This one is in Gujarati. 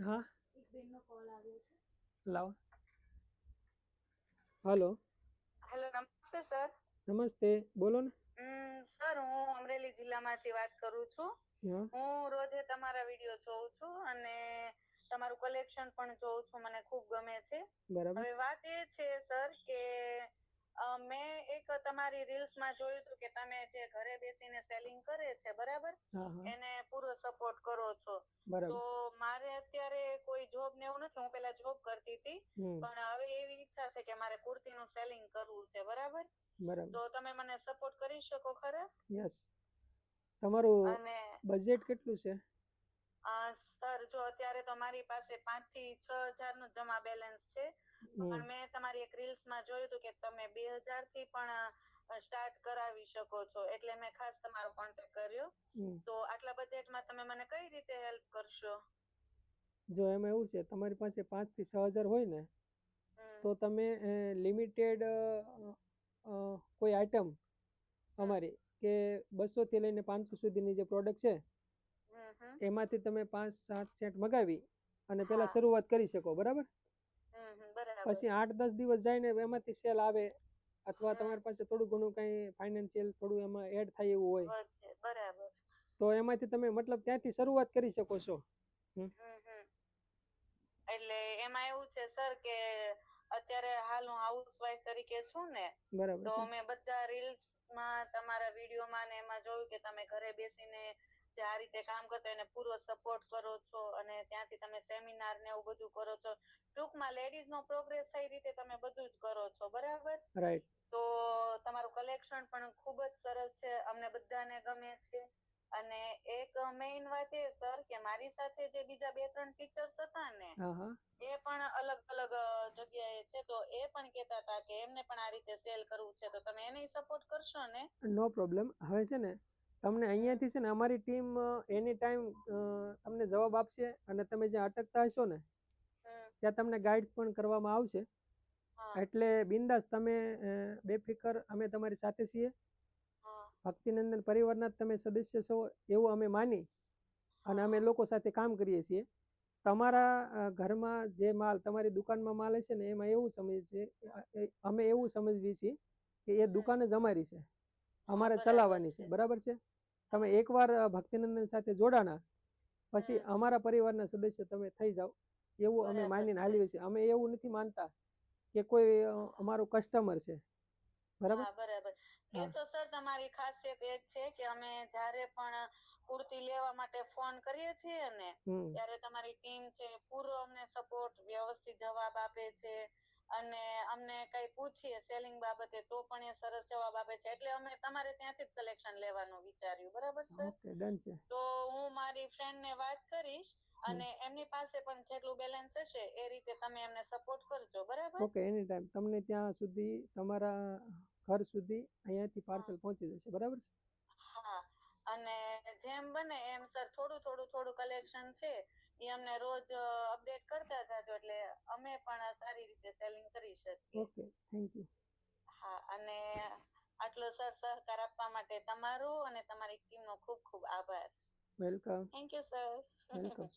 હા. એક બેનનો કોલ આવ્યો છે. લાવો. હલો. હેલો નમસ્તે સર. નમસ્તે બોલો ને. સર હું અમરેલી જિલ્લામાંથી વાત કરું છું. હું. રોજે તમારા વીડિયો જોઉં છું અને તમારું કલેક્શન પણ જોઉં છું મને ખૂબ ગમે છે. હવે વાત એ છે સર કે મેં એક તમારી રીલ્સમાં જોયું હતું કે તમે જે ઘરે બેસીને સેલિંગ કરે છે બરાબર? એને પૂરો સપોર્ટ કરો છો. તો જોબ નથી. હું પેલા જોબ કરતી હતી. પણ હવે એવી ઈચ્છા છે કે મારે કુર્તીનું સેલિંગ કરવું છે. બરાબર? તો તમે મને સપોર્ટ કરી શકો ખરા? યસ તમારું બજેટ કેટલું છે? સર જો અત્યારે તો મારી પાસે પાંચથી છ હજારનું જમા બેલેન્સ છે. પણ મેં તમારી એક રીલ્સમાં જોયું હતું કે તમે બે હજારથી પણ સ્ટાર્ટ કરાવી શકો છો. એટલે મેં ખાસ તમારો કોન્ટેક્ટ કર્યો. તો આટલા બજેટમાં તમે મને કઈ રીતે હેલ્પ કરશો? જો એમાં એવું છે તમારી પાસે પાંચથી છ હજાર હોય ને તો તમે લિમિટેડ કોઈ આઈટમ અમારી કે બસો થી લઈને પાંચસો સુધીની જે પ્રોડક્ટ છે એમાંથી તમે પાંચ સાત સેટ મગાવી અને પેલા શરૂઆત કરી શકો બરાબર? પછી આઠ દસ દિવસ જાય ને એમાંથી સેલ આવે અથવા તમારી પાસે થોડું ઘણું કઈ ફાઇનાન્શિયલ થોડું એમાં એડ થાય એવું હોય. બરાબર. તો એમાંથી તમે મતલબ ત્યાંથી શરૂઆત કરી શકો છો. હમ. એટલે એમાં એવું છે સર કે અત્યારે હાલ હું હાઉસવાઈફ તરીકે છું ને તો મેં બધા રીલ્સમાં તમારા વિડીયોમાં ને એમાં જોયું કે તમે ઘરે બેસીને જે આ રીતે કામ કરતા એને પૂરો સપોર્ટ કરો છો અને ત્યાંથી તમે સેમિનાર ને એવું બધું કરો છો. ટૂંકમાં લેડીઝ નો પ્રોગ્રેસ થઈ રીતે તમે બધું જ કરો છો બરાબર? રાઈટ તો તમારું કલેક્શન પણ ખૂબ જ સરસ છે અમને બધાને ગમે છે. અને એક મેઇન વાત એ સર કે મારી સાથે જે બીજા બે ત્રણ ટીચર્સ હતા ને એ પણ અલગ અલગ જગ્યાએ છે. તો એ પણ કેતા હતા કે એમને પણ આ રીતે સેલ કરવું છે. તો તમે એને સપોર્ટ કરશો ને? નો પ્રોબ્લેમ હવે છે ને તમને અહીંયાથી છે ને અમારી ટીમ એની ટાઈમ તમને જવાબ આપશે અને તમે જ્યાં અટકતા હશો ને ત્યાં તમને ગાઈડ્સ પણ કરવામાં આવશે. એટલે બિંદાસ તમે બેફિકર અમે તમારી સાથે છીએ. ભક્તિનંદન પરિવારના જ તમે સદસ્ય છો એવું અમે માની અને અમે લોકો સાથે કામ કરીએ છીએ. તમારા ઘરમાં જે માલ તમારી દુકાનમાં માલ હશે ને એમાં એવું સમજ છે અમે એવું સમજવી છીએ કે એ દુકાન જ અમારી છે. અમારે ચલાવવાની છે. બરાબર છે? તમે એકવાર ભક્તિનંદન સાથે જોડાણા. પછી અમારા પરિવારના સદસ્ય તમે થઈ જાઓ. એવું અમે માનીને. હાલીએ છીએ. અમે એવું નથી માનતા કે કોઈ અમારો અમારું કસ્ટમર છે. બરાબર? બરાબર. એ તો સર તમારી ખાસિયત એ છે કે અમે જ્યારે પણ પૂરતી લેવા માટે ફોન કરીએ છીએ ને ત્યારે તમારી ટીમ છે પૂરો અમને સપોર્ટ વ્યવસ્થિત જવાબ આપે છે અને અમને કઈ પૂછીએ સેલિંગ બાબતે તો પણ એ સરસ જવાબ આપે છે. એટલે અમે તમારે ત્યાંથી જ કલેક્શન લેવાનું વિચાર્યું. બરાબર સર? તો હું મારી ફ્રેન્ડ ને વાત કરીશ અને એમની પાસે પણ જેટલું બેલેન્સ હશે એ રીતે તમે એમને સપોર્ટ કરજો. બરાબર? ઓકે એની ટાઈમ તમને ત્યાં સુધી તમારા ઘર સુધી અહીંયાથી પાર્સલ પહોંચી જશે. બરાબર છે? હા. અને જેમ બને એમ સર થોડું થોડું થોડું કલેક્શન છે એ અમને રોજ અપડેટ કરતા જાજો એટલે અમે પણ સારી રીતે સેલિંગ કરી શકીએ. ઓકે થેન્ક યુ હા અને આટલો સર સહકાર આપવા માટે તમારો અને તમારી ટીમનો ખૂબ ખૂબ આભાર. Welcome thank you sir welcome